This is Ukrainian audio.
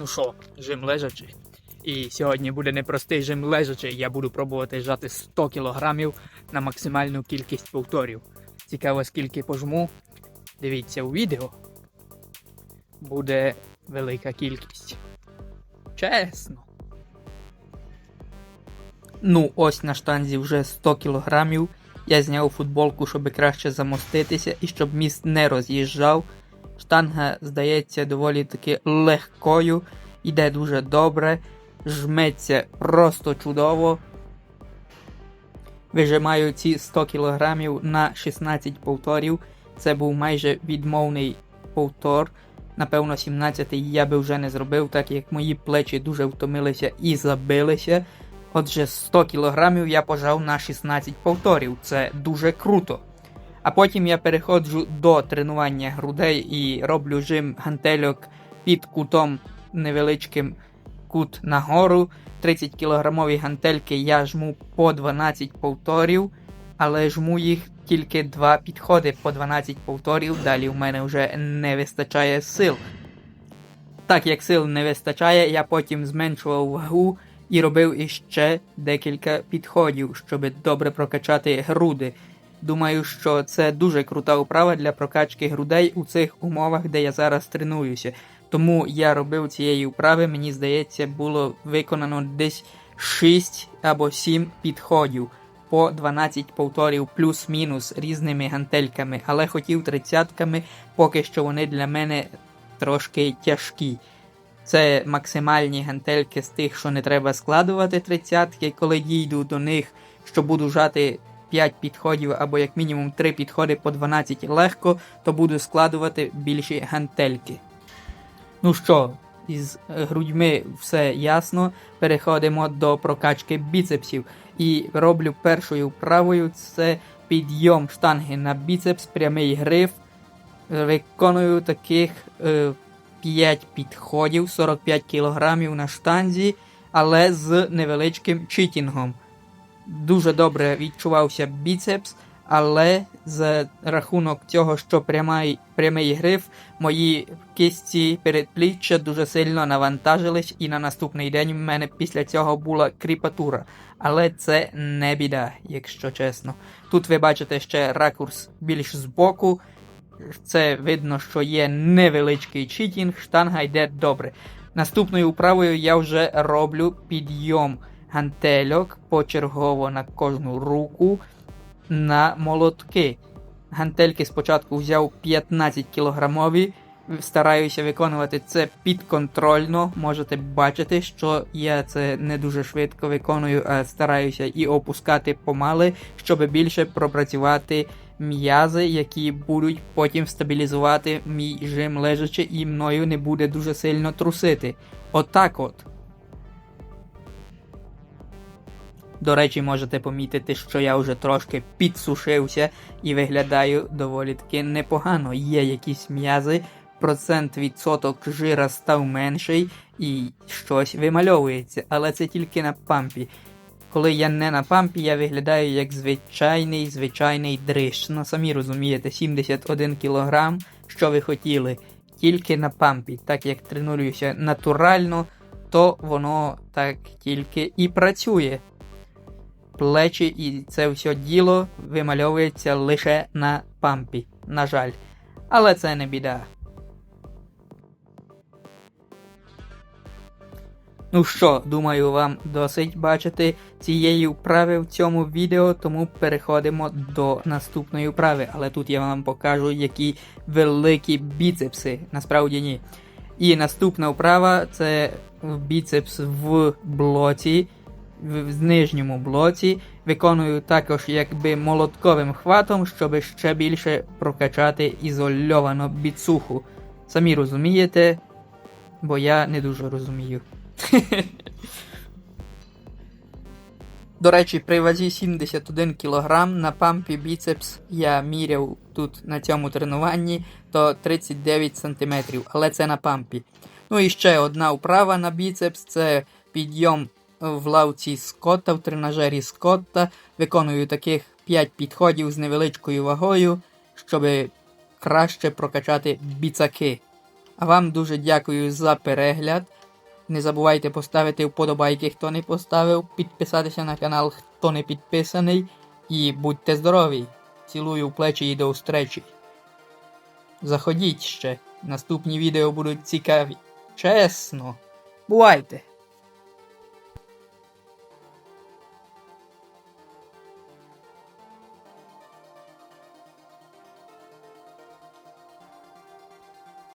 Ну що, жим лежачий. І сьогодні буде непростий жим лежачий. Я буду пробувати жати 100 кг на максимальну кількість повторів. Цікаво, скільки пожму. Дивіться у відео. Буде велика кількість. Чесно. Ну, ось на штанзі вже 100 кг. Я зняв футболку, щоб краще замоститися і щоб міст не роз'їжджав. Штанга здається доволі таки легкою, іде дуже добре, жметься просто чудово. Вижимаю ці 100 кг на 16 повторів. Це був майже відмовний повтор. Напевно, 17-й я би вже не зробив, так як мої плечі дуже втомилися і забилися. Отже, 100 кг я пожав на 16 повторів. Це дуже круто. А потім я переходжу до тренування грудей і роблю жим гантельок під кутом невеличким кут нагору. 30 кілограмові гантельки я жму по 12 повторів, але жму їх тільки два підходи по 12 повторів. Далі в мене вже не вистачає сил. Так як сил не вистачає, я потім зменшував вагу і робив іще декілька підходів, щоб добре прокачати груди. Думаю, що це дуже крута вправа для прокачки грудей у цих умовах, де я зараз тренуюся. Тому я робив цієї вправи, мені здається, було виконано десь 6 або 7 підходів по 12 повторів плюс-мінус різними гантельками, але хотів тридцятками, поки що вони для мене трошки тяжкі. Це максимальні гантельки з тих, що не треба складувати тридцятки, коли дійду до них, що буду жати 5 підходів або як мінімум 3 підходи по 12 легко, то буду складувати більші гантельки. Ну що, із грудьми все ясно. Переходимо до прокачки біцепсів. І роблю першою вправою це підйом штанги на біцепс, прямий гриф. Виконую таких е, 5 підходів, 45 кг на штанзі, але з невеличким читінгом. Дуже добре відчувався біцепс, але за рахунок цього, що прямий, прямий гриф, мої кисті передпліччя дуже сильно навантажились, і на наступний день в мене після цього була кріпатура. Але це не біда, якщо чесно. Тут ви бачите ще ракурс більш збоку. Це видно, що є невеличкий читінг, штанга йде добре. Наступною вправою я вже роблю підйом гантельок почергово на кожну руку на молотки. Гантельки спочатку взяв 15 кілограмові. Стараюся виконувати це підконтрольно. Можете бачити, що я це не дуже швидко виконую, а стараюся і опускати помали, щоб більше пропрацювати м'язи, які будуть потім стабілізувати мій жим лежачи, і мною не буде дуже сильно трусити. Отак от. До речі, можете помітити, що я вже трошки підсушився і виглядаю доволі таки непогано. Є якісь м'язи, процент відсоток жира став менший і щось вимальовується, але це тільки на пампі. Коли я не на пампі, я виглядаю як звичайний звичайний дрищ. Ну самі розумієте, 71 кг, що ви хотіли, тільки на пампі. Так як тренуюся натурально, то воно так тільки і працює. Плечі і це все діло вимальовується лише на пампі, на жаль. Але це не біда. Ну що, думаю, вам досить бачити цієї вправи в цьому відео, тому переходимо до наступної вправи. Але тут я вам покажу, які великі біцепси, насправді ні. І наступна вправа це біцепс в блоці, в нижньому блоці. Виконую також якби молотковим хватом, щоб ще більше прокачати ізольовано біцуху. Самі розумієте, бо я не дуже розумію. До речі, при вазі 71 кг на пампі біцепс я міряв тут на цьому тренуванні то 39 см, але це на пампі. Ну і ще одна вправа на біцепс це підйом в лавці Скотта, в тренажері Скотта. Виконую таких 5 підходів з невеличкою вагою, щоб краще прокачати біцаки. А вам дуже дякую за перегляд. Не забувайте поставити вподобайки, хто не поставив, підписатися на канал, хто не підписаний. І будьте здорові! Цілую в плечі і до встречі. Заходіть ще. Наступні відео будуть цікаві. Чесно. Бувайте!